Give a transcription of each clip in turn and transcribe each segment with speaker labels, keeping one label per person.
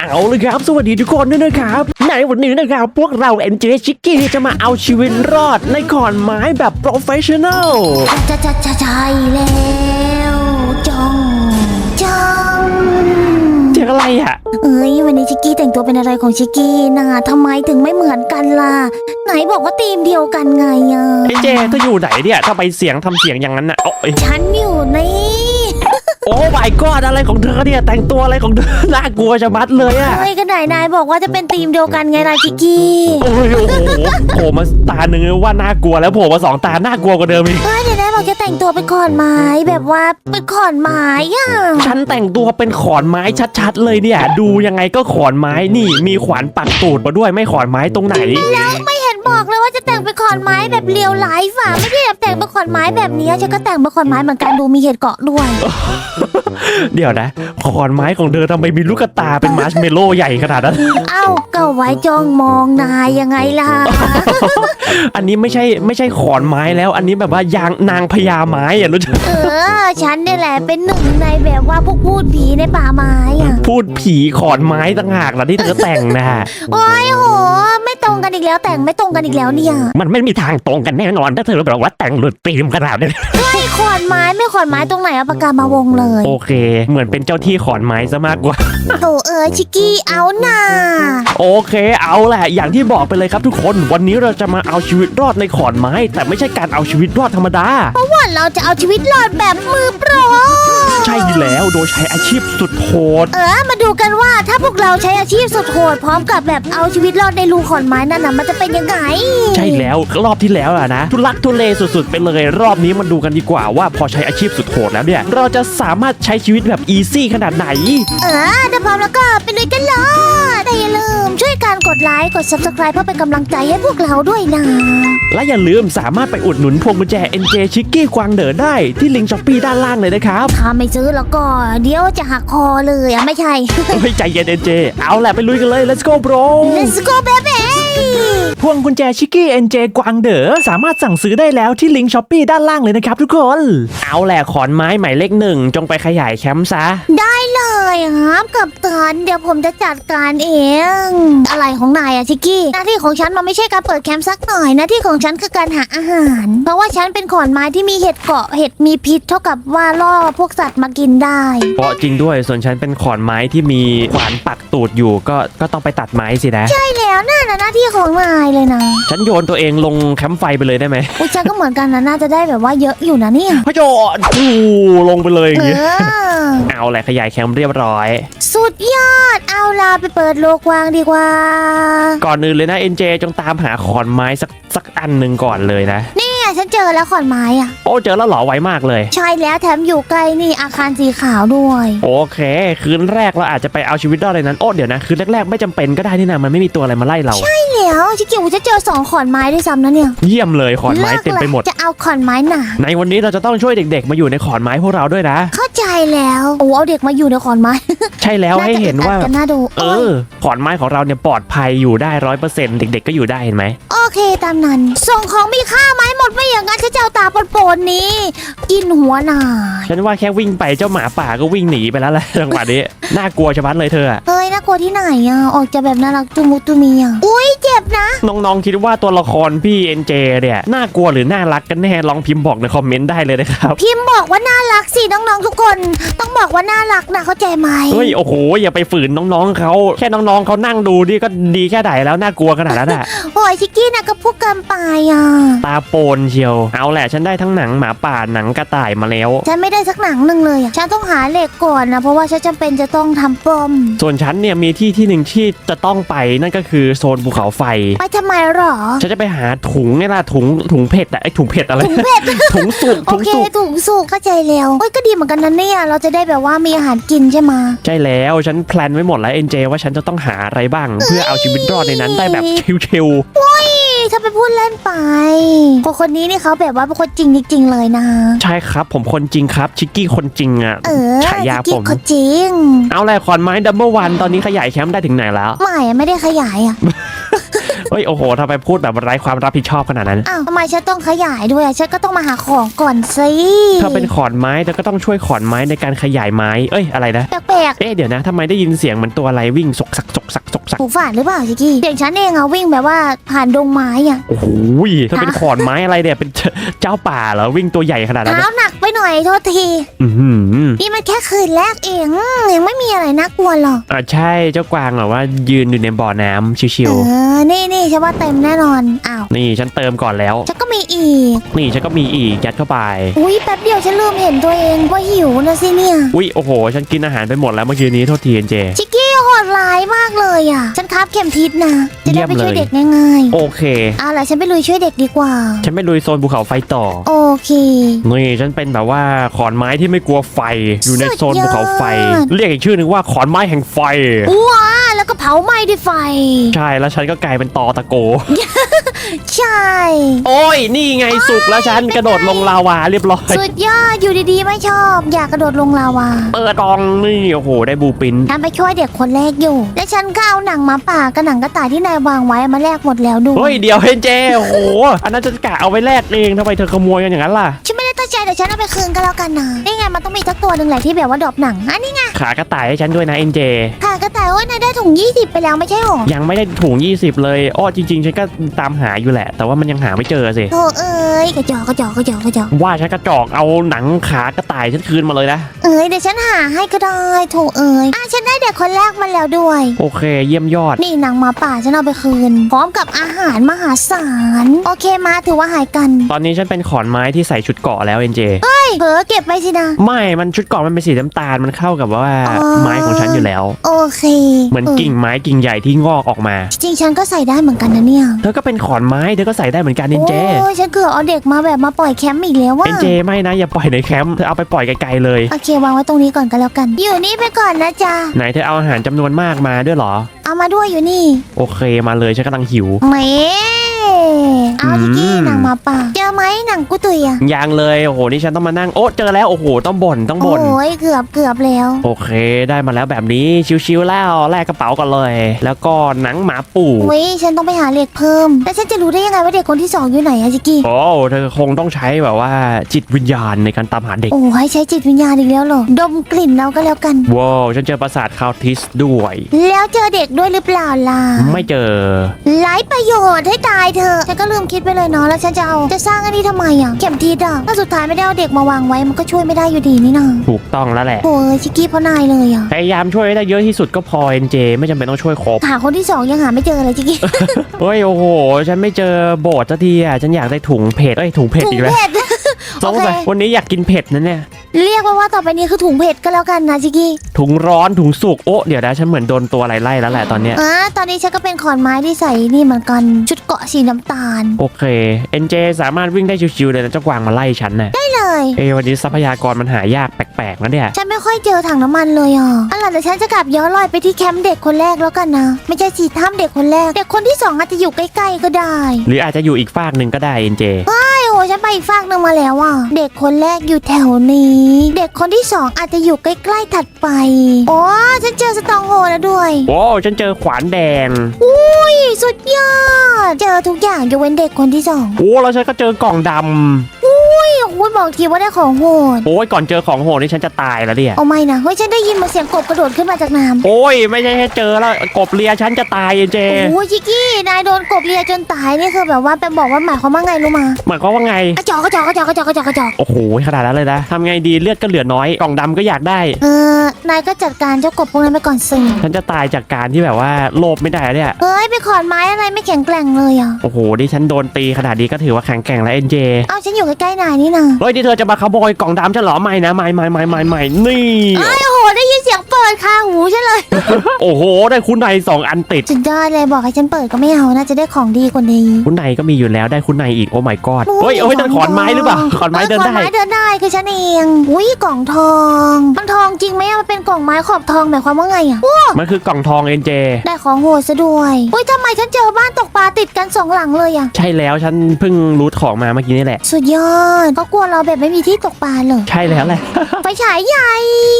Speaker 1: เอาเลยครับ สวัสดีทุกคนด้วยนะครับ ในวันนี้นะครับ พวกเราเอ็นเจชิกกี้จะมาเอาชีวิตรอดในขอนไม้แบบโปรเฟชชั่น a ล
Speaker 2: จะจะจะใช่แล้วจองจอง
Speaker 1: เสียงอะไรอะ
Speaker 2: เอ้ยวันนี้ชิกกี้แต่งตัวเป็นอะไรของชิกกี้นะทำไมถึงไม่เหมือนกันล่ะ ไหนบอกว่าทีมเดียวกันไงอะ
Speaker 1: ไอ้เจเธออยู่ไหนเนี่ยทำไมเสียงทำเสียงอย่างนั้นน่ะโอ้ย
Speaker 2: ฉันอยู่นี่
Speaker 1: โอ้ my god อะไรของเธอเนี่ย แต่งตัวอะไรของเธอน่ากลัวจะมัดเลยอะ
Speaker 2: เฮ้ยก็ไหนนายบอกว่าจะเป็นทีมเดียวกันไงล่ะชิกกี้
Speaker 1: โอ้ยโอ้โหโผล่มาตาหนึ่งว่าน่ากลัวแล้วโผล่มาสองตาน่ากลัวกว่าเดิมอีก
Speaker 2: เฮ้ยเดี๋ยวนายบอกจะแต่งตัวเป็นขอนไม้แบบว่าเป็นขอนไม้อะ
Speaker 1: ฉันแต่งตัวเป็นขอนไม้ชัดๆเลยเนี่ย ดูยังไงก็ขอนไม้นี่ มีขวานปักตูดมาด้วยไม่ขอนไม้ตรงไหน
Speaker 2: ไม่เห็น บอกเลยว่าจะแต่งเป็นขอนไม้แบบเรียวไลฟ์อะไม่ได้แบบแต่งเป็นขอนไม้แบบนี้ฉันก็แต่งเป็นขอนไม้เหมือนกันดูมีเห็ดเกาะด้วย
Speaker 1: เดี๋ยวนะ ขอนไม้ของเธอทำไมมีลูกตาเป็นมาร์ชเมลโล่ใหญ่ขนาดนั้น
Speaker 2: เอ้าก็ไว้จ้องมองนายยังไงล่ะ
Speaker 1: อันนี้ไม่ใช่ไม่ใช่ขอนไม้แล้ว อันนี้แบบว่ายางนางพญาไม้อะรู้จัก
Speaker 2: เออ ฉันเนี่ยแหละเป็นหนึ่งในแบบว่าพวกพูดผีในป่าไม้อะ
Speaker 1: พูดผีขอนไม้ต่างหากล่ะที่เธอแต่งนะ
Speaker 2: โอ้ยโห ไม่ตรงกันอีกแล้วแต่งไม่ตรงกันอีกแล้วเนี่ย
Speaker 1: มันไม่มีทางตรงกันแน่นอนถ้าเธอบอกว่าแต่งหลุดตีมขนาดนี้
Speaker 2: ไอ้ขอนไม้ไม่ขอนไม้ตรงไหนเอาปากกามาวงเลย
Speaker 1: โอเค เหมือนเป็นเจ้าที่ขอนไม้ซะมากกว่า
Speaker 2: โถเออชิกกี้เอาน่า
Speaker 1: โอเค เอาแหละ อย่างที่บอกไปเลยครับทุกคน วันนี้เราจะมาเอาชีวิตรอดในขอนไม้ แต่ไม่ใช่การเอาชีวิตรอดธรรมดา
Speaker 2: ว่าเราจะเอาชีวิตรอดแบบมือโปร
Speaker 1: ใช่แล้วโดยใช้อาชีพสุดโหด
Speaker 2: เออ มาดูกันว่าถ้าพวกเราใช้อาชีพสุดโหดพร้อมกับแบบเอาชีวิตรอดในรูขอนไม้นั่นน่ะมันจะเป็นยังไง
Speaker 1: ใช่แล้วรอบที่แล้วอะนะทุลักทุเลสุดๆไปเลย รอบนี้มาดูกันดีกว่าว่าพอใช้อาชีพสุดโหดแล้วเนี่ย เราจะสามารถใช้ชีวิตแบบอีซี่ขนาดไหน
Speaker 2: เออถ้าพร้อมแล้วก็ไปลุยกันเลยแต่อย่าลืมช่วยการกดไลค์ กด subscribe เพื่อเป็นกำลังใจให้พวกเราด้วยนะ
Speaker 1: และอย่าลืมสามารถไปอุดหนุนพวงกุญแจ NJ ชิกกี้กวางเดอได้ที่ลิงก์ช้อปปี้ด้านล่างเลยนะครับ
Speaker 2: ถ้าไม่ซื้อแล้วก็เดี๋ยวจะหักคอเลยอะไม่ใช่
Speaker 1: เฮ้ยใจเย็น NJ เอาแหละไปลุยกันเลย let's go bro
Speaker 2: Let's go baby
Speaker 1: พวงกุญแจชิกกี้ NJ กวางเดอสามารถสั่งซื้อได้แล้วที่ลิงก์ช้อปปี้ด้านล่างเลยนะครับทุกคน เอาแหละขอนไม้หมายเลขหนึ่งจงไปขยายแคมป์ซะ
Speaker 2: ได้เลยครับกับตันเดี๋ยวผมจะจัดการเอง อะไรของนายอะชิกกี้ หน้าที่ของฉันมันไม่ใช่การเปิดแคมป์สักหน่อยหน้าที่ของฉันคือการหาอาหาร เพราะว่าฉันเป็นขอนไม้ที่มีเห็ดเกาะเห็ดมีพิษเท่ากับว่าล่อพวกสัตว์มากินได้
Speaker 1: เพราะจริงด้วยส่วนฉันเป็นขอนไม้ที่มีขวานปักตูดอยู่ก็ก็ต้องไปตัดไม้สินะ
Speaker 2: ใช่แล้วน่านะหน้าที่ของนายเลยนะ
Speaker 1: ฉันโยนตัวเองลงแคมป์ไฟไปเลยได้ไหม
Speaker 2: อุ้ยฉันก็เหมือนกันนะน่าจะได้แบบว่าเยอะอยู่นะเนี่ย
Speaker 1: พระโจนอู้ลงไปเลยอย่าง
Speaker 2: เอ
Speaker 1: งี้
Speaker 2: อ
Speaker 1: เอาแหละขยายแคมป์เรียบร้อย
Speaker 2: สุดยอดเอาลาไปเปิดโลกวางดีกว่า
Speaker 1: ก่อนอื่นเลยนะ NJ จงตามหาขอนไม้สักสักอันหนึ่งก่อนเลยนะ
Speaker 2: เนี่ยฉันเจอแล้วขอนไม้อะ
Speaker 1: โอ้เจอแล้วเหรอไวมากเลย
Speaker 2: ใช่แล้วแถมอยู่ใกล้นี่อาคารสีขาวด้วย
Speaker 1: โอเค คืนแรกเราอาจจะไปเอาชีวิตรอดในนั้น โอ้เดี๋ยวนะ คืนแรกๆไม่จำเป็นก็ได้นี่นะมันไม่มีตัวอะไรมาไล่เรา
Speaker 2: ใช่ แล้วชิคกี้พายจะเจอสองขอนไม้ด้วยซ้ำนะเนี่ย
Speaker 1: เยี่ยมเลยขอนไม้เต็มไปหมด
Speaker 2: ลิกละจะเอาขอนไม้หนา
Speaker 1: ในวันนี้เราจะต้องช่วยเด็ก ๆ มาอยู่ในขอนไม้พวกเราด้วยนะ
Speaker 2: เข้าใจแล้วโอ้เอาเด็กมาอยู่ในขอนไม้
Speaker 1: ใช่แล้วให้เห็นว่า
Speaker 2: จะอึดอัดกันน่าดู
Speaker 1: เอ
Speaker 2: โย
Speaker 1: อขอนไม้ของเราเนี่ยปลอดภัยอยู่ได้ร้อยเปอร์เซ็นต์เด็ก ๆ ก็อยู่ได้เห็นไหม
Speaker 2: โอเคตามนั้นส่งของมีค่าไหมหมดไม่อย่างนั้นฉันจะเอาตาปนๆนี้ กินหัวหนา
Speaker 1: ฉันว่าแค่วิ่งไปเจ้าหมาป่าก็วิ่งหนีไปแล้วแหละจังหวะนี้น่ากลัวชะมัดเลยเธออะ
Speaker 2: เฮ้ยน่ากลัวที่ไหนอะออกจะแบบน่ารักจุมุตุมีอะอุ้ยเจ็ บนะ
Speaker 1: น้องๆคิดว่าตัวละครพี่เอ็นเจเนี่ยน่ากลัวหรือน่ารักกันแน่ลองพิมพ์บอกในคอมเมนต์ได้เลยนะครับ
Speaker 2: พิมพ์บอกว่าน่ารักสิน้องๆทุกคน ต้องบอกว่าน่ารักนะเข้าใจไหม
Speaker 1: เฮ้ยโอ้โหอย่าไปฝืนน้องๆเขาแค่น้องๆเขานั่งดูนี่ก็ดีแค่ไหนแล้วน่ากลัวขนาดนั้นอะ
Speaker 2: โอ้ยชิคกี้นะก็พูดเกันไปอะ
Speaker 1: ตาโปนเชียวเอาแหละฉันได้ทั้งหนังหมาป่าหนังกระต่ายมาแล้ว
Speaker 2: ฉันไม่ได้สักหนังหนึ่งเลยอะฉันต้องหาเหล็กก่อนนะเพราะว่าฉันจำเป็นจะต้องทำปอม
Speaker 1: ส่วนฉันเนี่ยมีที่ที่หนึ่งที่จะต้องไปนั่นก็คือโซนภูเขาไฟ
Speaker 2: ไปทำไมหรอ
Speaker 1: ฉันจะไปหาถุงเนี่ยล่ะถุงถุงเผ็ดอะไอถุงเผ็ดอะไร
Speaker 2: ถุงเผ็ด
Speaker 1: ถุงสุก
Speaker 2: โอ
Speaker 1: ถุง
Speaker 2: เค
Speaker 1: สุก
Speaker 2: ถุงสุกเข้าใจแล้วเฮ้ยก็ดีเหมือนกันนะเนี่ย เราจะได้แบบว่ามีอาหารกินใช่ไหมะ
Speaker 1: ใช่แล้วฉันแพลนไว้หมดแล้วเอ็นเจว่าฉันจะต้องหาอะไรบ้าง เพื่อเอาชีวิตรอดในนั้นได้แบบชิว
Speaker 2: ถ้าไปพูดเล่นไปคนคนนี้นี่เขาแบบว่าเป็นคนจริงจริงๆเลยนะ
Speaker 1: ๆใช่ครับ ผมคนจริงครับ ชิกกี้คนจริงอะ
Speaker 2: เออ
Speaker 1: ฉายา
Speaker 2: จิก
Speaker 1: ผม
Speaker 2: เขาจริง
Speaker 1: เอาแหละขอนไม้ดัมเบิลวันตอนนี้ขยายแคมป์ได้ถึงไหนแล้ว
Speaker 2: ไม่อะไม่ได้ขยายอะ
Speaker 1: เฮ้ยโอ้โหทำไมพูดแบบไร้ความรับผิดชอบขนาดนั้น
Speaker 2: อ้าวทำไมฉันต้องขยายด้วยอะฉันก็ต้องมาหาของก่อนสิ
Speaker 1: ถ้าเป็นขอนไม้เธอก็ต้องช่วยขอนไม้ในการขยายไม้ เอ้ยอะไรนะ
Speaker 2: แปลก
Speaker 1: เอ๊ะเดี๋ยวนะทำไมได้ยินเสียงเหมือนตัวอะไรวิ่งสกสักสกสักสก สัก
Speaker 2: ๆหูฝาดหรือเปล่าชิกกี้เด็กฉันเองอะวิ่งแบบว่าผ่านดงไม้อะ
Speaker 1: โอ้โหถ้าเป็นขอนไม้อะไรเนี่ย เป็นเจ้าป่าเหรอ วิ่งตัวใหญ่ขนาดนั้น
Speaker 2: เท้า
Speaker 1: นะ
Speaker 2: หนักไปหน่อยโทษที
Speaker 1: อือหือ
Speaker 2: นี่มันแค่คืนแรกเองยังไม่มีอะไรน่ากลัวหรอก
Speaker 1: อ่าใช่ เจ้ากวางแบบว่ายืนอยู่ในบ่อน้ำชิ
Speaker 2: เอ
Speaker 1: ว
Speaker 2: อ นี่นี่ฉันว่าเต็มแน่นอน อ้าว
Speaker 1: ๆ นี่ฉันเติมก่อนแล้ว
Speaker 2: ฉันก็มีอีก
Speaker 1: นี่ฉันก็มีอีกยัดเข้าไป
Speaker 2: อุ้ยแป๊บเดียวฉันลืมเห็นตัวเองว่าหิวนะสิเนี่ย
Speaker 1: อุ้ยโอ้โห ฉันกินอาหารไปหมดแล้วเมื่อกี้นี้โทษทีเอ็นเจ
Speaker 2: ชิกกี้โหด ร้ายมากเลยอะ ฉันครับเข็มทิศนะ จะได้ไป
Speaker 1: เยี่ยมเลย
Speaker 2: ช่วยเด็กง่าย
Speaker 1: โอเค
Speaker 2: ๆเอาล่ะฉันไปลุยช่วยเด็กดีกว่า
Speaker 1: ฉันไม่ลุยโซนภูเขาไฟต่อ
Speaker 2: โอเค
Speaker 1: นี่ฉันเป็นแบบว่าขอนไม้ที่ไม่กลัวไฟ อยู่ในโซนภูเขาไฟ
Speaker 2: สุดยอด
Speaker 1: เรียกอีกชื่อหนึ่งว่าขอนไม้แห่งไฟ
Speaker 2: ว้า แล้วก็เผาไหม้ด้วยไฟ
Speaker 1: ใช่ แล้วฉันก็กลายเป็นตอตะโก
Speaker 2: ใช่
Speaker 1: โอ้ย นี่ไงสุกแล้วฉันกระโดดลงลาวาเรียบร้อย
Speaker 2: สุดยอดอยู่ดีๆ ไม่ชอบ อยากกระโดดลงลาวา
Speaker 1: เปิดกล่องนี่โอ้โหได้บูปิน
Speaker 2: ฉันไปช่วยเด็กคนแรกอยู่ และฉันก็เอาหนังหมาป่ากับหนังกระต่ายที่นายวางไว้มาแลกหมดแล้วดู
Speaker 1: เฮ้ยเดี๋ยวเฮนเจโอ้โหอันนั้นจะกะเอาไปแลกเองทำไมเธอขโมยกันอย่างนั้นล่ะ
Speaker 2: ฉันไม่ได้ ตั้งใจแต่ฉันเอาไปคืนก็แล้วกันนะนี่ไงมันต้องมีสักตัวหนึ่งแหละที่แบบว่าดรอปหนังอันนี้ไง
Speaker 1: ขากระต่ายให้ฉันด้วยนะเอ็นเจ
Speaker 2: ค่ะกระต่ายโอ้ยนายได้ถุง 20 ไปแล้วไม่ใช่หรอ
Speaker 1: ยังไม่ได้ถุง 20 เลยอ้อจริงๆ ฉันก็ตามหาอยู่แหละ แต่ว่ามันยังหาไม่เจอสิ
Speaker 2: โธ่เอ้ยกระจอกกระจอกกระจอกกระจอก
Speaker 1: ว่าฉันกระจอกเอาหนังขากระต่ายฉันคืนมาเลยนะ
Speaker 2: เอ้ยเดี๋ยวฉันหาให้ก็ได้โถเอ้ยอะฉันได้เด็กคนแรกมาแล้วด้วย
Speaker 1: โอเค เยี่ยมยอด
Speaker 2: นี่หนังหมาป่าฉันเอาไปคืน พร้อมกับอาหารมหาศาลโอเคมาถือว่าหายกัน
Speaker 1: ตอนนี้ฉันเป็นขอนไม้ที่ใส่ชุดเกราะแล้วเอ็นเจ
Speaker 2: เฮ้ยเผลอเก็บไปสินะ
Speaker 1: ไม่มันชุดเกราะมันเป็นสีน้ำตาลมันเข้ากับว่า
Speaker 2: อ๋อ
Speaker 1: ไม้ของฉันอยู่แล้ว
Speaker 2: โอเค
Speaker 1: เหมือนกิ่งไม้กิ่งใหญ่ที่งอกออกมา
Speaker 2: จริงๆฉันก็ใส่ได้เหมือนกันนะเนี่ย
Speaker 1: เธอก็เป็นขอนไม้เธอก็ใส่ได้เหมือนกันเอ็นเจ
Speaker 2: โอ้ยฉันเกือบเอาเด็กมาแบบมาปล่อยแคมป์อีกแล้วว่ะ
Speaker 1: เอ็นเจไม่นะอย่าปล่อยในแคมป์เธอเอาไปปล่อยไกลๆเลย
Speaker 2: โอเควางไว้ตรงนี้ก่อนก็แล้วกัน อยู่นี่ไปก่อนนะจ๊ะ
Speaker 1: ไหนเธอเอาอาหารจำนวนมากมาด้วยเหรอ
Speaker 2: เอามาด้วยอยู่นี่
Speaker 1: โอเคมาเลยฉันกำลังหิว
Speaker 2: แหม เอาจิกกี้
Speaker 1: อืม
Speaker 2: หนังหมาป่า เจอไหมหนังกุตุยอะ
Speaker 1: ยังเลย โอ้โห นี่ฉันต้องมานั่ง โอ้ เจอแล้ว โอ้โห ต้องบ่น ต้องบ่น
Speaker 2: โอ้ยเกือบเกือบแล้ว
Speaker 1: โอเค ได้มาแล้วแบบนี้ ชิวๆแล้ว แลกกระเป๋ากันเลย แล้วก็หนังหมาปู่
Speaker 2: เว้ยฉันต้องไปหาเหล็กเพิ่มแล้วฉันจะรู้ได้ยังไงว่าเด็กคนที่สองอยู่ไหนอะจิกกี้
Speaker 1: โอ้เธอคงต้องใช้แบบว่าจิตวิญญาณในการตามหาเด็ก
Speaker 2: โอ้ให้ใช้จิตวิญญาณอีกแล้วเหรอ ดมกลิ่นเราก็แล้วกัน
Speaker 1: ว้าวฉันเจอปราสาทคาวทิสด้วย
Speaker 2: แล้วเจอเด็กด้วยหรือเปล่าล่ะ
Speaker 1: ไม่เจอ
Speaker 2: ไร้ประโยชน์ให้ตายเถอะฉันก็ลืมคิดไปเลยเนาะแล้วฉันจะเอาจะสร้างอันนี้ทำไมอะเข็มทิศอะถ้าสุดท้ายไม่ได้เอาเด็กมาวางไว้มันก็ช่วยไม่ได้อยู่ดีนี่นา
Speaker 1: ถูกต้องแล้วแหละ
Speaker 2: โอ้ยชิกกี้เพราะนายเลยอะ
Speaker 1: พยายามช่วยให้ได้เยอะที่สุดก็พอเอ็นเจไม่จำเป็นต้องช่วยครบ
Speaker 2: หาคนที่สองยังหาไม่เจอเลยจิกกี้
Speaker 1: เฮ้ยโอ้โห ฉันไม่เจอโบสถ์สักทีอะฉันอยากได้ถุงเผ็ดเอ้ยถุงเผ็ด
Speaker 2: ถุง
Speaker 1: อีกแล้ว
Speaker 2: เผ็ด
Speaker 1: สงสัย
Speaker 2: โอเค
Speaker 1: วันนี้อยากกินเผ็ดนะเนี่ย
Speaker 2: เรียกว่าว่าต่อไปนี้คือถุงเผ็ดก็แล้วกันนะจิกกี้
Speaker 1: ถุงร้อนถุงสุกโอ้เดี๋ยวนะฉันเหมือนโดนตัวอะไรไล่แล้วแหละตอนเนี้ย
Speaker 2: อ่าตอนนี้ฉันก็เป็นขอนไม้ที่ใส่นี่เหมือนกันชุดเกาะสีน้ำตาล
Speaker 1: โอเคเอ็นเจสามารถวิ่งได้ชิวๆเลยนะเจ้ากวางมาไล่ฉันน่ะ
Speaker 2: ได้เลย
Speaker 1: เอ้ยวันนี้ทรัพยากรมันหายากแปลกๆนะเนี่ย
Speaker 2: ฉันไม่ค่อยเจอถังน้ำมันเลยอะอันหลังแต่ฉันจะกลับย้อนรอยไปที่แคมป์เด็กคนแรกแล้วกันนะไม่ใช่สีถ้ำเด็กคนแรกเด็กคนที่สองอาจจะอยู่ใกล้ๆก็ได้
Speaker 1: หรืออาจจะอยู่อีกฝากหนึ่งก็ได้เอ็นเจ
Speaker 2: ไอ้โหฉันไปอีกฝากหนึ่งมาแล้วอะเด็กคนแรกอยู่แถวนี้เด็กคนที่สองอาจจะอยู่ใกล้ๆถัดไป โอ้ฉันเจอสตองโฮแล้วด้วย
Speaker 1: โอ้ฉันเจอขวานแดง
Speaker 2: อุ้ยสุดยอด เจอทุกอย่างยกเว้นเด็กคนที่สอง
Speaker 1: โอ้แล้วฉันก็เจอกล่องดำ
Speaker 2: อุ้ยคุณบอกทีว่าได้ของโหด
Speaker 1: โอ้ยก่อนเจอของโหดนี่ฉันจะตายแล้วเนี่ย
Speaker 2: เอาไม่นะเฮ้ยฉันได้ยินเหมาเสียงกบกระโดดขึ้นมาจากน้ำ
Speaker 1: โอ้ยไม่ใช่แค่เจอแล้วกบเลียฉันจะตายเอ็นเจ
Speaker 2: โอ้ยชิกกี้นายโดนกบเลียจนตายนี่คือแบบว่าเป็นบอกว่าหมายความว่าไงรู้มา
Speaker 1: หมายความว่าไง
Speaker 2: กระจอกกระจอกกระจอกกระจอกกระจอกกระจอก
Speaker 1: โอ้โหขนาดนั้นเลยนะทำไงดีเลือดก็เหลือน้อยกล่องดำก็อยากได้
Speaker 2: เออ นายก็จัดการเจ้ากบพวกนั้นไปก่อนสิ
Speaker 1: ฉันจะตายจากการที่แบบว่าโลภไม่ได้แล้วเนี่ย
Speaker 2: เฮ้ยไปขอนไม้อะไรไม่แข็งแกร่งเลยอะ
Speaker 1: โอ้โหดิฉันโดนตีขนาดนี้ก็ถือว่าแข็งแกร่งแล้วเอ็นเจ
Speaker 2: เอาฉันอยู่ใกล้ๆนายนี่นะ
Speaker 1: เฮ้ยที่เธอจะมาขโมยกล่องดำฉันเหรอไม่นะไม่ไม่ไม่ไม่ไม่นี่
Speaker 2: โอ้โหได้ยินเสียงเปิดคาหูฉันเลย
Speaker 1: โอ้โห ได้คุณนายสองอันติด
Speaker 2: สุดยอดเลยบอกให้ฉันเปิดก็ไม่เอาน่าจะได้ของดีกว่านี้
Speaker 1: คุณนายก็มีอยู่แล้วได้คุณนายอีกโอ้ my god เฮ้ยเฮ้ยนั่นขอนไม้หรือเปล่าขอนไม้เดิน
Speaker 2: ขอน
Speaker 1: ได้
Speaker 2: ไม้เดินได้คือฉันเองอุ้ยกล่องทองมันทองจริงไหมอะมันเป็นกล่องไม้ขอบทองหมายความว่าไงอะ
Speaker 1: มันคือกล่องทองเอ็นเจ
Speaker 2: ได้ของโหดซะด้วยอุ้ยทำไมฉันเจอบ้านตกปลาติดกันสองหลังเลยอะ
Speaker 1: ใช่แล้วฉันเพิ่งรูทของมาเมื่อกี้นี่แหละ
Speaker 2: สุดยอดเขากลัวเราแบบไม่มีที่ตกปลาเหรอ
Speaker 1: ใช่แล้วแหละ
Speaker 2: ไฟฉายใหญ่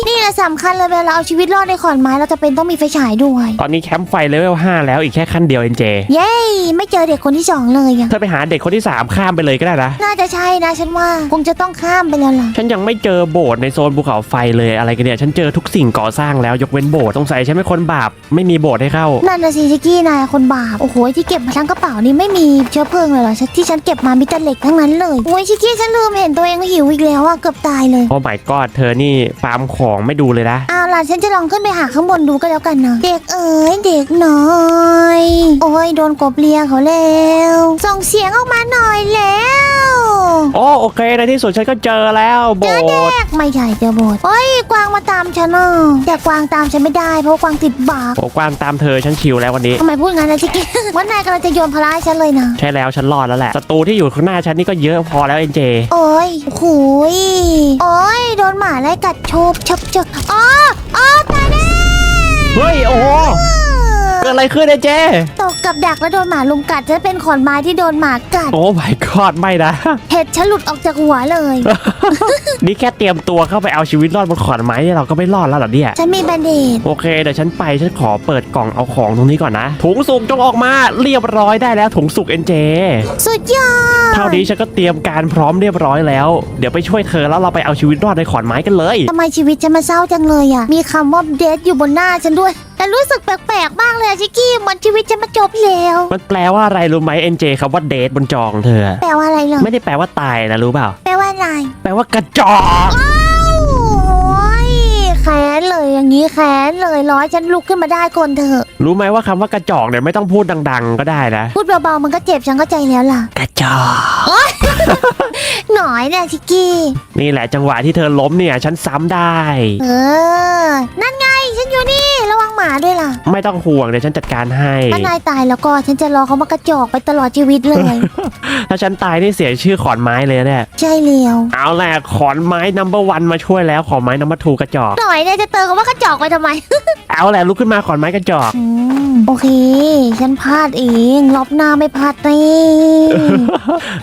Speaker 2: นี่แหละสำคัญเลยเววลาเอาชีวิตรอดในขอนไม้เราจะเป็นต้องมีไฟฉายด้วย
Speaker 1: ตอนนี้แคมป์ไฟเลเวล5แล้วอีกแค่ขั้นเดียวเอ็นเจ
Speaker 2: เย้ ไม่เจอเด็กคนที่สองเลยอะ
Speaker 1: เธอไปหาเด็กคนที่ 3 ข้ามไปเลยก็ได้นะ
Speaker 2: น่าจะใช่นะฉันว่าคงจะต้องข้ามไปแล้วล่ะ
Speaker 1: ฉันยังไม่เจอโบสถ์ในโซนภูเขาไฟเลยอะไรกันเนี่ย ฉันเจอทุกสิ่งก่อสร้างแล้วยกเว้นโบสถ์สงสัยฉันเป็นคนบาปไม่มีโบสถ์ให้เข้า
Speaker 2: นั่นนะสิชิกกี้นายคนบาปโอ้โหที่เก็บมาทั้งกระเป๋านี่ไม่มีเชื้อเพลิงเลยเหรอที่ฉันเก็บมามีแต่เหล็กทั้งนั้นเลยโอ้ยชิกกี้ฉันลืมเห็นตัวเองหิวอีกแล้วอะเกือบตายเลย
Speaker 1: โอ้ my god เธอนี่ฟาร์มของไม่ดูเลยนะ
Speaker 2: เอาล่ะฉันจะลองขึ้นไปหาข้างบนดูก็แล้วกันนะ เด็กเอ๋ยเด็กน้อย โอ้ยโดนกบเลียเขาแล้ว ส่งเสียงออกมาหน่อยแล้ว
Speaker 1: โอ้โอเคในที่สุดฉันก็เจอแล้วโบ
Speaker 2: เจอ
Speaker 1: ส
Speaker 2: เด็
Speaker 1: ถ์
Speaker 2: กไม่ใช่เจอโบสถ์โอ้ยกวางมาตามฉันอะแต่กวางตามฉันไม่ได้เพราะกวางติดบาก
Speaker 1: โอ้กวางตามเธอฉันชิวแล้ววันนี้
Speaker 2: ทำไมพูดงั้นนะชิกกี้ว่านายกำลังจะโยนพลาให้ฉันเลยนะ
Speaker 1: ใช่แล้วฉันรอดแล้วแหละศัตรูที่อยู่ข้างหน้าฉันนี่ก็เยอะพอแล้วเอ็นเจ
Speaker 2: โอ้ยหูยโอ้ยโดนหมาไล่กัดโชบชบชบอ๋ออ๋อตายแน่
Speaker 1: เฮ้ยโอ้โห เกิดอะไรขึ้นเอ็นเจ
Speaker 2: ตกกับดักแล้วโดนหมาลุมกัดฉันเป็นขอนไม้ที่โดนหมากัด
Speaker 1: โอ้ my god ไม่นะ
Speaker 2: เห็ดฉันหลุดออกจากหัวเลย
Speaker 1: นี่แค่เตรียมตัวเข้าไปเอาชีวิตรอดบนขอนไม้เนี่ยเราก็ไม่รอดแล้วเหรอเนี่ย
Speaker 2: ฉันมีแบนเดด
Speaker 1: โอเคเดี๋ยวฉันไปฉันขอเปิดกล่องเอาของตรงนี้ก่อนนะ ถุงสุกจงออกมาเรียบร้อยได้แล้วถุงสุกเอ็นเจ
Speaker 2: สุดยอด
Speaker 1: เท่านี้ฉันก็เตรียมการพร้อมเรียบร้อยแล้ว เดี๋ยวไปช่วยเธอแล้วเราไปเอาชีวิตรอดในขอนไม้กันเลย
Speaker 2: ทำไมชีวิตฉันมาเศร้าจังเลยอะ มีคำว่าเดทอยู่บนหน้าฉันด้วย แต่รู้สึกแปลกๆมากเลยอะชิกกี้เหมือนชีวิตฉันมาจบแล้ว
Speaker 1: มันแปลว่าอะไรรู้ไหมเอ็นเจคำว่าเดทบนจองเธอ
Speaker 2: แปลว่าอะไรเหรอ
Speaker 1: ไม่ได้แปลว่าตายนะรู้เปล่า
Speaker 2: แปลว่าอะไร
Speaker 1: แปลว่ากระจอก
Speaker 2: อ้าวโอ้ยแค้นเลยอย่างนี้แค้นเลยร้อยฉันลุกขึ้นมาได้ก่อนเถอะ
Speaker 1: รู้ไหมว่าคำว่ากระจอกเนี่ยไม่ต้องพูดดัง ๆ ก็ได้นะ
Speaker 2: พูดเบาๆมันก็เจ็บฉันเข้าใจแล้วล่ะ
Speaker 1: กระจอก
Speaker 2: หน่อยนะชิกกี้
Speaker 1: นี่แหละจังหวะที่เธอล้มเนี่ย ฉันซ้ำได้
Speaker 2: เออ นั่นไง ฉันอยู่นี่ ระวังหมาด้วยล่ะ
Speaker 1: ไม่ต้องห่วงเดี๋ยวฉันจัดการให้
Speaker 2: ถ้านายตายแล้วก็ฉันจะรอเขามากระจอกไปตลอดชีวิตเลย
Speaker 1: ถ้าฉันตายนี่เสียชื่อขอนไม้เลยเนี่ย
Speaker 2: ใช่เลียว
Speaker 1: เอาแหละขอนไม้นัมเบอร์วันมาช่วยแล้วขอนไม้นัมเบอร์ทูกระจอก
Speaker 2: หน่อยเนี่ยจะเติมคำว่ากระจอกไปทำไม
Speaker 1: เอาแหละลุกขึ้นมาขอนไม้กระจอก
Speaker 2: อืม โอเค ฉันพลาดเองรอบหน้าไม่พลาดนี่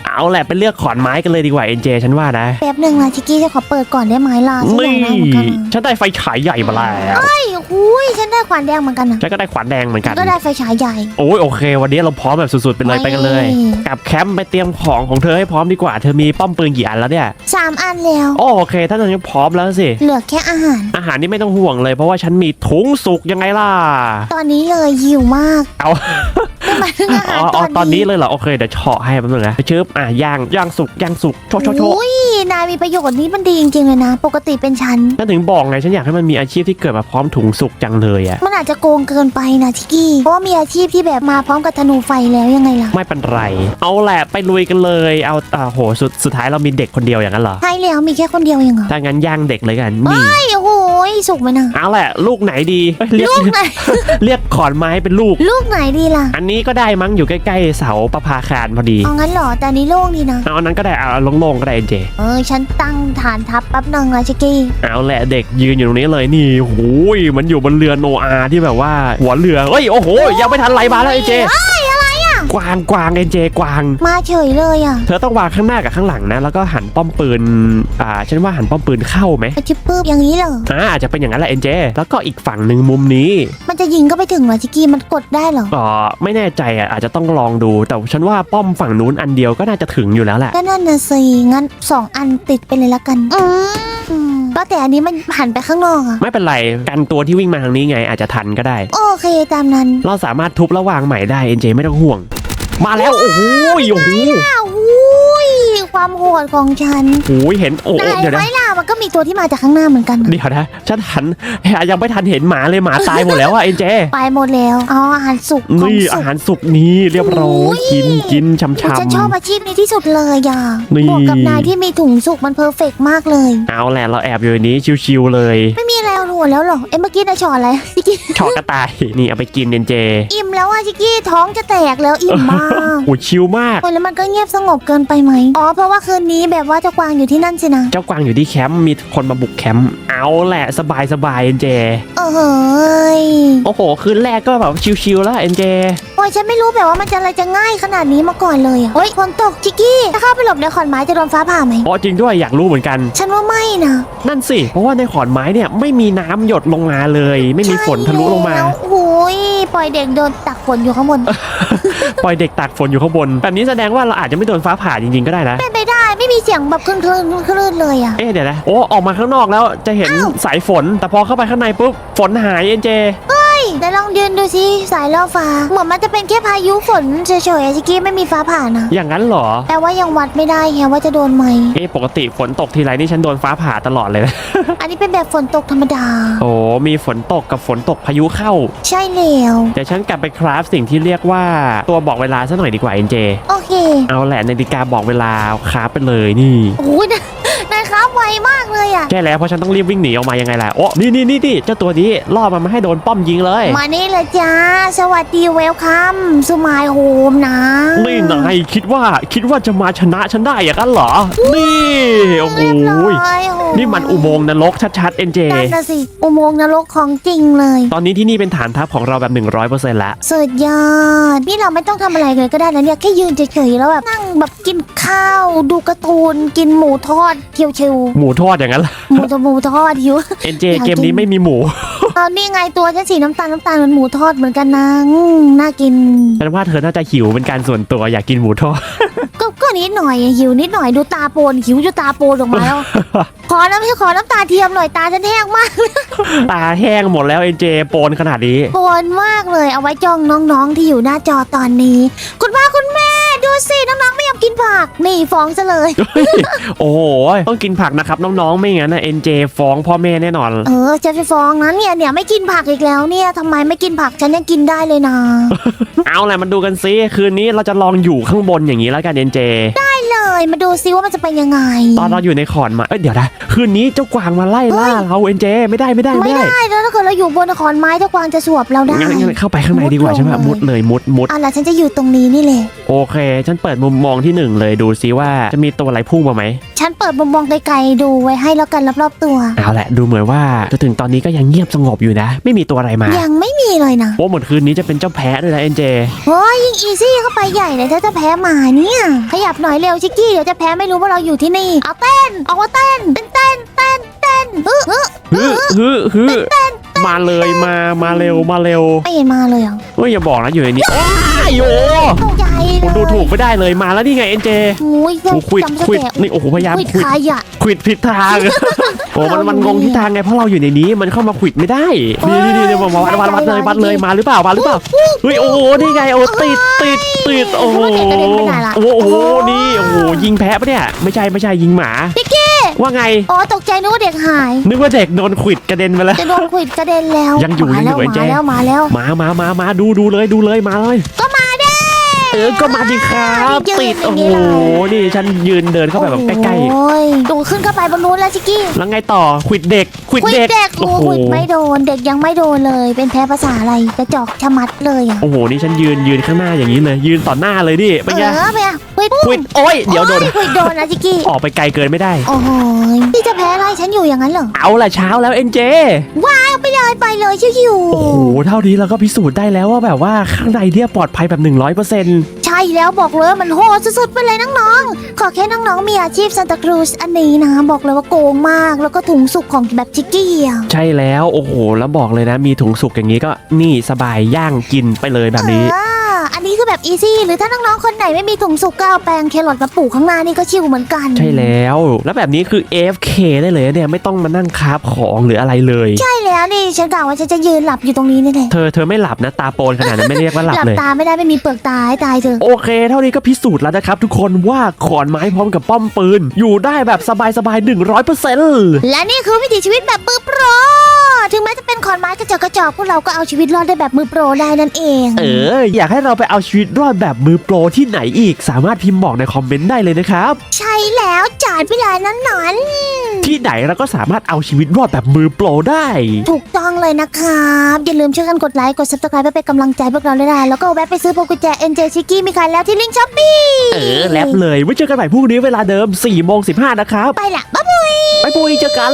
Speaker 1: เอาแหละไปเลือกขอนไม้กันเลยดีกว่าเอ็นเจฉันว่านะ
Speaker 2: แป๊บหนึ่งนะชิกกี้จะขอเปิดก่อนได้ไหมล่ะฉันอยากได้เหมือนกันอะ
Speaker 1: ฉันได้ไฟฉายใหญ่มาแล้ว
Speaker 2: เฮ้ยอุ้ยฉันได้ขวานแดงเหมือนกันนะ
Speaker 1: ฉันก็ได้ขวานแดงเหมือนกัน
Speaker 2: ก็ได้ไฟฉายใหญ่
Speaker 1: โอ้ยโอเค วันนี้เราพร้อมแบบสุดๆไปเลยไปกันเลย
Speaker 2: โอ้ย
Speaker 1: กลับแคมป์ไปเตรียมของของเธอให้พร้อมดีกว่าเธอมีป้อมปืนกี่อันแล้วเนี่ย
Speaker 2: สามอันแล้ว
Speaker 1: โอ้โอเคถ้าฉันพร้อมแล้วสิ
Speaker 2: เหลือแค่อาหาร
Speaker 1: อาหารนี่ไม่ต้องห่วงเลยเพราะว่าฉันมีถุงสุกยังไงล่ะ
Speaker 2: ตอนนี้เลยหิวมาก
Speaker 1: เอา
Speaker 2: ไม่หมายถึงอาหา
Speaker 1: อ๋
Speaker 2: ร
Speaker 1: อ
Speaker 2: ต
Speaker 1: อ๋อ
Speaker 2: อน
Speaker 1: ตอนนี้
Speaker 2: นี้
Speaker 1: เลยเหรอ โอเค เดี๋ยวเฉาะให้แป๊บนึงนะชึบอะย่างย่างสุกย่างสุกโชว์โชว์โชว์
Speaker 2: อุ้ยนายมีประโยชน์นี้มันดีจริงๆเลยนะ ปกติเป็นฉัน
Speaker 1: ฉันถึงบอกไงฉันอยากให้มันมีอาชีพที่เกิดมาพร้อมถุงสุกจังเลยอะ
Speaker 2: มันอาจจะโกงเกินไปนะชิกกี้เพราะว่ามีอาชีพที่แบบมาพร้อมกับธนูไฟแล้วยังไงล่ะ
Speaker 1: ไม่เป็นไร เอาแหละไปลุยกันเลย เอาอ่าโหสุดสุดท้ายเรามีเด็กคนเดียวอย่างนั้นเหรอ
Speaker 2: ใช่แล้วมีแค่คนเดียวเองเหรอ
Speaker 1: ถ้างั้นย่างเด็กเลยกันนี่
Speaker 2: ไอ้โอ้โห สุกไหมนะ
Speaker 1: เอาแหละลูกไหนดีเอ้ยเรียก
Speaker 2: ลูกไหน
Speaker 1: เรียกขอนไม้เป็นลูก
Speaker 2: ลูกไหนดีล่ะ
Speaker 1: อันนี้ก็ได้มั้งอยู่ใกล้ๆเสาประภาคารพอดี
Speaker 2: เอางั้นเหรอแต่อันนี้โล่งดีนะ
Speaker 1: เอาอันนั้นก็ได้เอาโล่งๆก็ได้เจ
Speaker 2: เออ ฉันตั้งฐานทัพแป๊บนึงนะชิกกี้
Speaker 1: เอาแหละเด็กยืนอยู่ตรงนี้เลยนี่โอ้ยมันอยู่บนเรือโนอาที่แบบว่าหัวเรือเอ้ยโอ้โหยังไม่ทันไรมาแล้วไอเจ
Speaker 2: เอ้ยอะไรอะ
Speaker 1: กวางกวางไอเจกวาง
Speaker 2: มาเฉยเลยอะ
Speaker 1: เธอต้องวางข้างหน้ากับข้างหลังนะ แล้วก็หันป้อมปืน อ่า ฉันว่าหันป้อมปืนเข้าไหม
Speaker 2: กระชิบปื้บอย่างนี้เหรอ
Speaker 1: อ่าอาจจะเป็นอย่างนั้นแหละเอ็นเจ แล้วก็อีกฝั่งหนึ่งมุมนี้
Speaker 2: มันจะยิงก็ไปถึงเหรอชิกกี้มันกดได้เหรอ
Speaker 1: ก็ไม่แน่ใจอะ อาจจะต้องลองดู แต่ฉันว่าป้อมฝั่งนู้นอันเดียวก็น่าจะถึงอยู่แล้วแหละ
Speaker 2: ก็นั่นน่ะสิ งั้นสองอันติดไปเลยละกัน อืมก็แต่อันนี้มันหันไปข้างนอกอะ
Speaker 1: ไม่เป็นไร กันตัวที่วิ่งมาทางนี้ไงอาจจะทันก็ได้
Speaker 2: โอเคตามนั้น
Speaker 1: เราสามารถทุบระวางใหม่ได้เอ็นเจไม่ต้องห่วง มาแล้ว โอ้โหโอ้โห
Speaker 2: อ้าวอุ้ยความโหดของฉัน
Speaker 1: โอ้ยเห็นโอ้โห
Speaker 2: นาย
Speaker 1: เดี๋ยวนะ
Speaker 2: ไว้ล่ะมันก็มีตัวที่มาจากข้างหน้าเหมือนกัน
Speaker 1: เดี๋ยวนะฉันหันยังไม่ทันเห็นหมาเลยหมาตายหมดแล้วอะเอ็นเจ
Speaker 2: ไปหมดแล้วอ๋ออาหารสุกของ
Speaker 1: นี่
Speaker 2: สุ
Speaker 1: อากหารสุกนี้เรียบร้อ
Speaker 2: โอ้
Speaker 1: ย
Speaker 2: ย
Speaker 1: กินกินชำ
Speaker 2: อุ๊ยฉันชอบ
Speaker 1: ๆ
Speaker 2: อาชีพนี้ที่สุดเลยอะ
Speaker 1: นี่
Speaker 2: บวกกับนายที่มีถุงสุกมันเพอร์เฟกต์มากเลย
Speaker 1: เอาแหละเราแอบอยู่ในนี้ชิวๆเลย
Speaker 2: ไม่มีอะไรเอาหัวแล้วเหรอเอ้ยเมื่อกี้นายชออะไรชิกกี้
Speaker 1: ชอกกระต่าย นี่เอาไปกินเอ็นเจ
Speaker 2: อิ่มแล้วอะชิกกี้ท้องจะแตกแล้วอิ่มมาก
Speaker 1: โอ้ชิวมาก
Speaker 2: โอ้ยแล้วมันก็เงียบสงบเกินไปไหมอ๋อเพราะว่าคืนนี้แบบว่าเจ้ากวางอยู่ที่นั่นสินะ
Speaker 1: เจ้ากวางอยู่ที่แคมป์มีคนมาบุกแคมป์เอาแหละสบายสบายเอ็นเจ
Speaker 2: โอ้โหย
Speaker 1: โอ้โหคืนแรกก็แบบชิวๆแล้วเอ็นเจ
Speaker 2: โอ้ยฉันไม่รู้แบบว่ามันจะอะไรจะง่ายขนาดนี้มาก่อนเลยอะเฮ้ยฝนตกชิกกี้ถ้าเข้าไปหลบในขอนไม้จะโดนฟ้าผ่าไหม
Speaker 1: เพราะจริงด้วยอยากรู้เหมือนกัน
Speaker 2: ฉันว่าไม่นะ
Speaker 1: นั่นสิ เพราะว่าในขอนไม้เนี่ยไม่มีน้ำหยดลงมาเลย ไม่มีฝนทะลุลงมา
Speaker 2: ใช่แล้วโอ้ยปล่อยเด็กโดนตักฝนอยู่ข้างบน
Speaker 1: ปล่อยเด็กตากฝนอยู่ข้างบน แบบนี้แสดงว่าเราอาจจะไม่โดนฟ้าผ่าจริงๆก็ได้นะ
Speaker 2: เป็นไปได้ไม่มีเสียงแบบคลื่นคลื่นคลื่นเลยอะ
Speaker 1: เอ๊ะเดี๋ยวนะ โอ้ ออกมาข้างนอกแล้วจะเห็น
Speaker 2: อ้าว
Speaker 1: สายฝน แต่พอเข้าไปข้างในปุ๊บ ฝนหายเอ็นเจ
Speaker 2: แต่ลองยืนดูสิสายล่อฟ้า เหมือนมันจะเป็นแค่พายุฝนเฉยๆอะชิกกี้ไม่มีฟ้าผ่านะ
Speaker 1: อย่างนั้นเหรอ
Speaker 2: แปลว่ายังวัดไม่ได้แฮะว่าจะโดนไหม
Speaker 1: เอ๊ะปกติฝนตกทีไรนี่ฉันโดนฟ้าผ่าตลอดเลยนะ
Speaker 2: อันนี้เป็นแบบฝนตกธรรมดา
Speaker 1: โอ้มีฝนตกกับฝนตกพายุเข้า
Speaker 2: ใช่แล้ว
Speaker 1: เดี๋ยวฉันกลับไปคราฟสิ่งที่เรียกว่าตัวบอกเวลาซะหน่อยดีกว่าเอ็นเจ
Speaker 2: โอเค
Speaker 1: เอาแหละนาฬิกาบอกเวลาคราฟไปเลยนี่
Speaker 2: โอ้ยนายครับ ไวมากเลยอะ
Speaker 1: ใช่แล้วเพราะฉันต้องรีบวิ่งหนีออกมายังไงล่ะโอ้นี่นี่นี่นี่เจ้าตัวนี้ล่อมันมาให้โดนป้อมยิงเลย
Speaker 2: มานี่เลยจ้า สวัสดีเวลคัมสมายโฮมนะ
Speaker 1: นี่นายคิดว่าคิดว่าจะมาชนะฉันได้อย่างนั้นเหรอ นี่โอ้โห
Speaker 2: เรียบร้อยโอ้โห
Speaker 1: นี่มันอุโมงค์นรกชัดๆเอ็นเจ
Speaker 2: นั่นนะสิอุโมงค์นรกของจริงเลย
Speaker 1: ตอนนี้ที่นี่เป็นฐานทัพของเราแบบ 100%ละ
Speaker 2: สุดยอดนี่เราไม่ต้องทำอะไรเลยก็ได้นะเนี่ยแค่ยืนเฉยๆแล้วแบบนั่งแบบกินข้าวดูการ์ตูนกินหมูทอดเชิว
Speaker 1: หมูทอดอย่างนั้นเหรอ
Speaker 2: ๆหมูจะหมูทอดหิว
Speaker 1: เอ็นเจ
Speaker 2: อยากกิน
Speaker 1: เกมนี้ไม่มีหมู
Speaker 2: เอานี่ไงตัวฉันสีน้ำตาลน้ำตาลเหมือนหมูทอดเหมือนกันนะอืมน่ากิน
Speaker 1: ฉันว่าเธอน่าจะหิวเป็นการส่วนตัวอยากกินหมูทอด
Speaker 2: ก็ก็นิดหน่อยอะหิวนิดหน่อยดูตาโปนหิวจนตาโปนออกมาแล้วขอน้ำขอน้ำตาเทียมหน่อยตาฉันแห้งมาก
Speaker 1: ตาแห้งหมดแล้วเอ็นเจโปนขนาดนี้
Speaker 2: โปนมากเลยเอาไว้จ้องน้องๆที่อยู่หน้าจอตอนนี้ คุณพ่อคุณแม่ดูสิน้องๆไม่ยอม กินผักนี่ฟ้องซะเลย
Speaker 1: โอ้โหต้องกินผักนะครับน้องๆ ไม่งั้นนะเอ็นเจฟ้องพ่อแม่แน่นอน
Speaker 2: เออจะไปฟ้องนะเนี่ยเนี่ยไม่กินผักอีกแล้วเนี่ยทำไมไม่กินผักฉันยังกินได้เลยนะ
Speaker 1: เอาแหละมันดูกันซิคืนนี้เราจะลองอยู่ข้างบนอย่างนี้แล้วกันเอ็นเจ
Speaker 2: เลยมาดูซิว่ามันจะเป็นยังไง
Speaker 1: ตอนเราอยู่ในขอนไมาเอ้ยเดี๋ยวนะคืนนี้เจ้ากวางมาไล่ล่าเราเอ็นเจไม่ได้ไม่ได้
Speaker 2: ไม่
Speaker 1: ไม่ได้
Speaker 2: ได้แล้วถ้าเกิดเราอยู่บนขอนไม้เจ้ากวางจะสวบเราได้
Speaker 1: งั้นงั้นเข้าไปข้างในดีกว่าใช่ไหม
Speaker 2: มุดลงเลย
Speaker 1: มุดเลยมุดมุด
Speaker 2: เอาล่ะฉันจะอยู่ตรงนี้นี่แหละ
Speaker 1: โอเค ฉันเปิดมุมมองที่หนึ่งเลยดูซิว่าจะมีตัวอะไรพุ่งมาไหม
Speaker 2: ฉันเปิดมุมมองไกลๆดูไว้ให้แล้วกันรอบๆตัว
Speaker 1: เอาแหละดูเหมือนว่าจนถึงตอนนี้ก็ยังเงียบสงบอยู่นะ ไม่มีตัวอะไรมา
Speaker 2: ยังไม่มีเลยนะ
Speaker 1: โอ้หมดคืนนี้จะเป็นเจ้าแพะด้วยนะเอ็นเจ
Speaker 2: โอ้ยยิ่งอีซี่เข้าไปใหญ่เลยถ้าจะแพ้หมาเนี่ย ขยับหน่อยเร็วชิกกี้เดี๋ยวจะแพ้ไม่รู้ว่าเราอยู่ที่นี่เอาเต้นออกมาเต้นเต้นเต้นเต้น เต้นเฮ้อเฮ้อ
Speaker 1: ฮึฮึฮึมาเลยมามาเร็วมาเร็ว
Speaker 2: ไม่เห็นมาเลยเหรอ
Speaker 1: เฮ้ยอย่าบอกนะอยู่ในนี้โอ้ยโอ้
Speaker 2: ตกใจ
Speaker 1: โห
Speaker 2: เลย
Speaker 1: ดูถูกไม่ได้เลยมาแล้วนี่ไงเอ็นเจ
Speaker 2: โอ้ย
Speaker 1: โอ้ควิด
Speaker 2: จำส
Speaker 1: ควิด
Speaker 2: เต็ป
Speaker 1: นี่โอ้โหพยายาม
Speaker 2: ควิด
Speaker 1: ควิด
Speaker 2: ขายอะ
Speaker 1: ควิดผิดทางโอ้มันมันงงทิศทางไงเพราะเราอยู่ในนี้มันเข้ามาควิดไม่ได้นี่นี่นี่มาวัดวัดวัดเลยวัดเลยมาหรือเปล่ามาหรือเปล่าเฮ้ยโอ้โหนี่ไงโอ้ติดติดติดโอ้โหโอ้โหนี่โอ้โหยิงแพะปะเนี่ยไม่ใช่ไม่ใช่ยิงหมา
Speaker 2: พี่กี้
Speaker 1: ว่าไง
Speaker 2: อ๋อตกใจนึกว่าเด็กหาย
Speaker 1: นึกว่าเด็กโดนควิดกระเด็นไปแล้ว
Speaker 2: จะโดนควิดกระเด็นแล้ว
Speaker 1: ยังอยู่
Speaker 2: มา
Speaker 1: ยังอยู่
Speaker 2: แล้ว
Speaker 1: ไอ้แจ๊
Speaker 2: มาแล้วมาแล้ว
Speaker 1: มามามามาดูดูเลยดูเลยมาเลย
Speaker 2: ก็มา เด้
Speaker 1: เออก็มาดิครับ
Speaker 2: ยืน
Speaker 1: ติด
Speaker 2: อ
Speaker 1: โอ้
Speaker 2: ย่าง
Speaker 1: โห
Speaker 2: นี้เลย
Speaker 1: นี่ฉันยืนเดินเข้าไปแบบใกล้
Speaker 2: โอ้ยดูขึ้นเข้าไปบนนู้นแล้วชิกกี้
Speaker 1: ๆแล้วไงต่อควิดเด็กควิด
Speaker 2: ควิด
Speaker 1: เด็ก
Speaker 2: เด็ก
Speaker 1: โอ้
Speaker 2: โอ้
Speaker 1: โห
Speaker 2: ควิดไม่โดน เด็กยังไม่โดนเลย เป็นแพ้ภาษาอะไรกระจอกชะมัดเลยอะ
Speaker 1: โอ้โหนี่ฉันยืนยืนข้างหน้าอย่างนี้เลย ยืนต่อหน้าเลยดิเป็นไง
Speaker 2: เออไปอะควิด
Speaker 1: ควิดโอ้ยเดี๋ยวโดน
Speaker 2: อ้ควิดโดนนะชิกกี้
Speaker 1: ออกไปไกลเกินไม่ได้
Speaker 2: โอ้โหพี่จะแพ้อะไรฉันอยู่อย่างนั้นเหรอ
Speaker 1: เอาละเช้าแล้วเอ็นเจ
Speaker 2: เอาไปเลยไปเลยชิว
Speaker 1: โอ้โห เท่านี้เราก็พิสูจน์ได้แล้วว่าแบบว่าข้างในเนี่ยปลอดภัยแบบ 100%
Speaker 2: ๆใช่แล้วบอกเลยว่ามันโหดสุดๆไปเลยน้องๆ ขอแค่น้องๆ มีอาชีพซานตาครูสอันนี้นะ บอกเลยว่าโกงมาก แล้วก็ถุงสุกของแบบชิกกี้อะ
Speaker 1: ใช่แล้วโอ้โห แล้วบอกเลยนะ มีถุงสุกอย่างนี้ก็นี่สบายย่างกินไปเลยแบบนี้
Speaker 2: เออ อันนี้คือแบบอีซี่หรือถ้าน้องๆคนไหนไม่มีถุงสุกก็เอาแปลงแครอทมาปลูกข้างหน้านี่ก็ชิวเหมือนกัน
Speaker 1: ใช่แล้ว แล้วแบบนี้คือ AFK ได้เลยเนี่ยไม่ต้องมานั่งคาบของหรืออะไรเลย
Speaker 2: ใช่แล้วนี่ฉันกะว่าฉันจะยืนหลับอยู่ตรงนี้นี่แหละ
Speaker 1: เธอเธอไม่หลับนะตาโปนขนาดนั้นไม่เรียกว่าหลับ
Speaker 2: หลับ
Speaker 1: เลย
Speaker 2: ตาไม่ได้ไม่มีเปลือกตาให้ตายเถอะ
Speaker 1: โอเค เท่านี้ก็พิสูจน์แล้วนะครับ ทุกคนว่าขอนไม้พร้อมกับป้อมปืน อยู่ได้แบบสบายๆ100%
Speaker 2: และนี่คือวิถีชีวิตแบบมือโปร ถึงแม้จะเป็นขอนไม้กระจอกกระจอกพวกเราก็เอาชีวิตรอดได้แบบมือโปรได้นั่นเอง
Speaker 1: เออ อยากให้เราไปเอาชีวิตรอดแบบมือโปรที่ไหนอีก สามารถพิมพ์บอกในคอมเมนต์ได้เลยนะครับ
Speaker 2: ใช่แล้วจาดเวลานั้นหนอน
Speaker 1: ที่ไหนเราก็สามารถเอาชีวิตรอดแบบมือโปรได้
Speaker 2: ถูกต้องเลยนะครับ อย่าลืมช่วยกันกดไลค์ กด subscribe เพื่อเป็นกำลังใจพวกเราด้วยนะแล้วก็แวะไปซื้อพวงกุญแจ NJ ชิกกี้มีขายแล้วที่ลิงก์ช้อปปี้
Speaker 1: เออแลบเลยไว้เจอกันใหม่พรุ่งนี้เวลาเดิม4โมง15นะครับ
Speaker 2: ไปละบ๊ายบาย
Speaker 1: ไปปุยเจอกัน